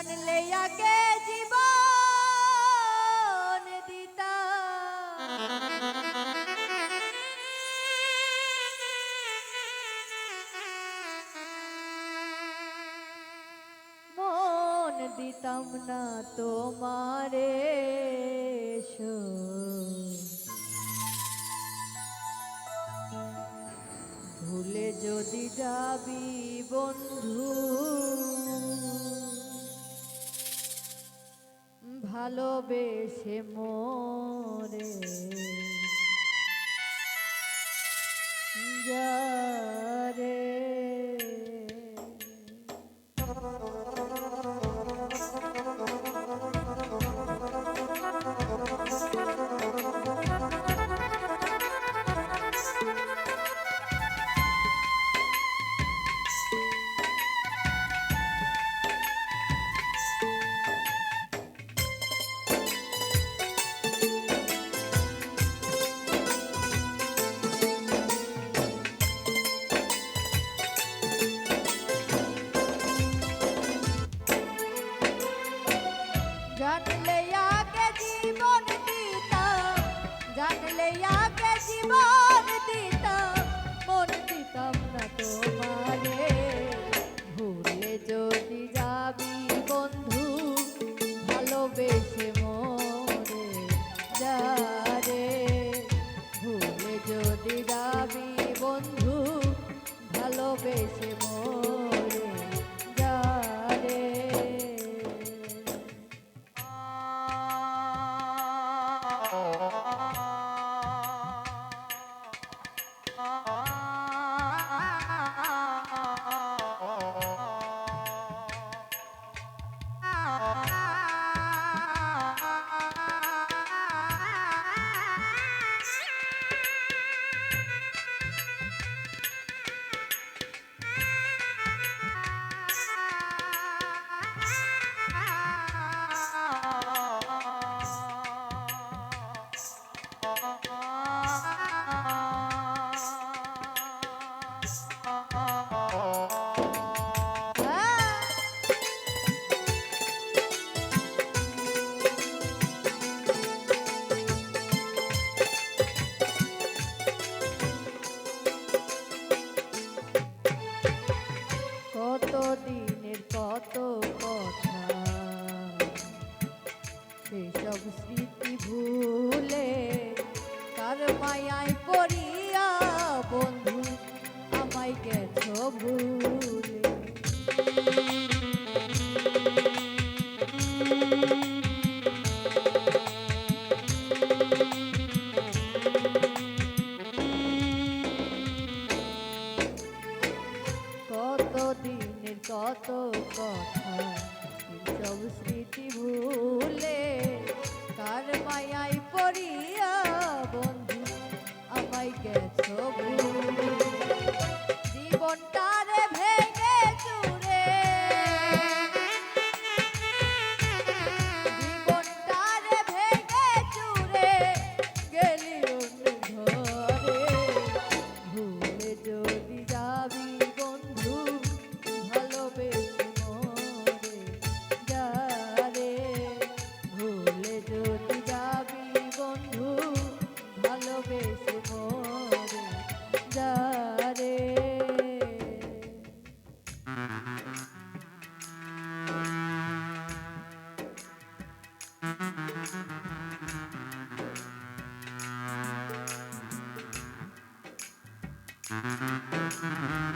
জানলে জীবন দিতা মন দিতাম না তোমারে ভুলে যদি যাবি বন্ধু ভালোবেসে মোরে। যারে জানলে আগে জীবন দিতাম জানলে আগে জীবন দিতাম, মন দিতাম না তোমারে। ভুলে যদি যাবি বন্ধু, ভালোবেসে মরে যারে কত দিনের কত কথা সব স্মৃতি ভুলে কার মায়ায় Mm-hmm.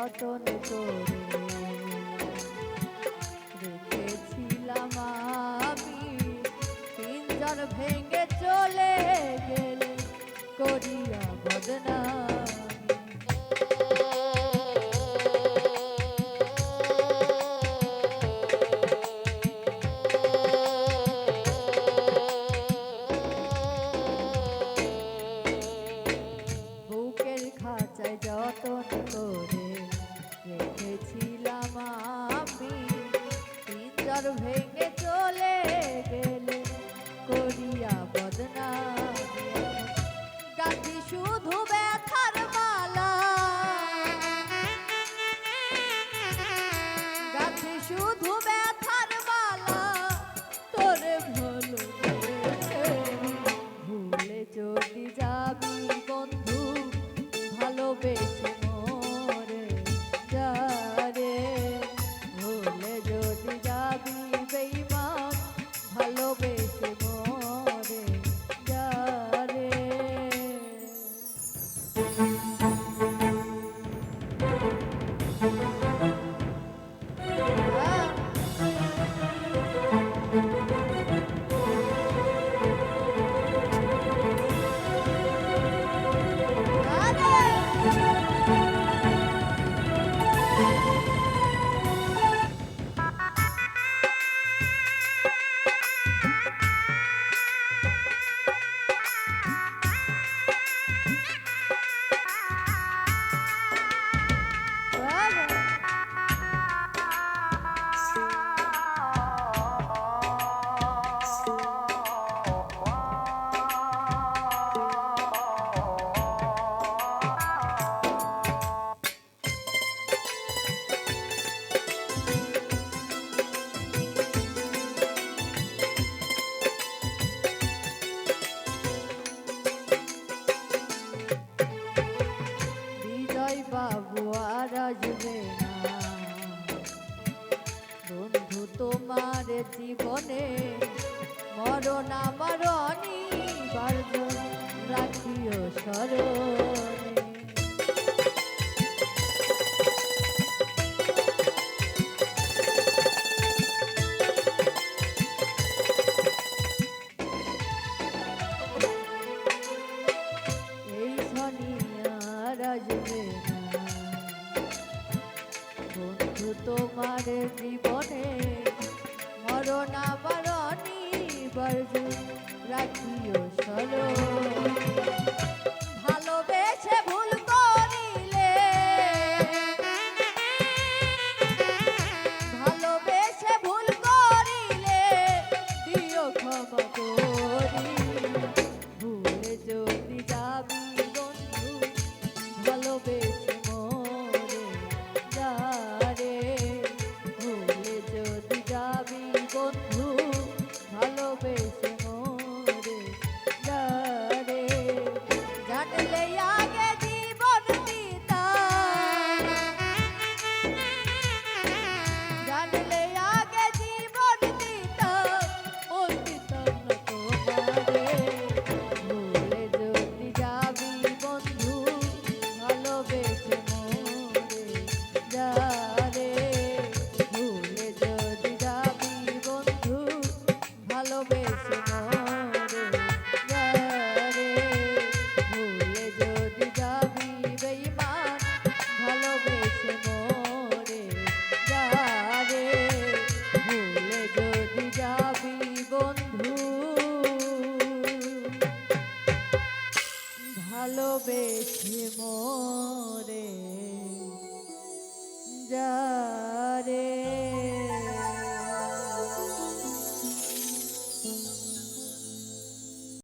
যতন করে বাজবে বন্ধু তোমার জীবনে মরণ মরণি রাখিও সরণ আর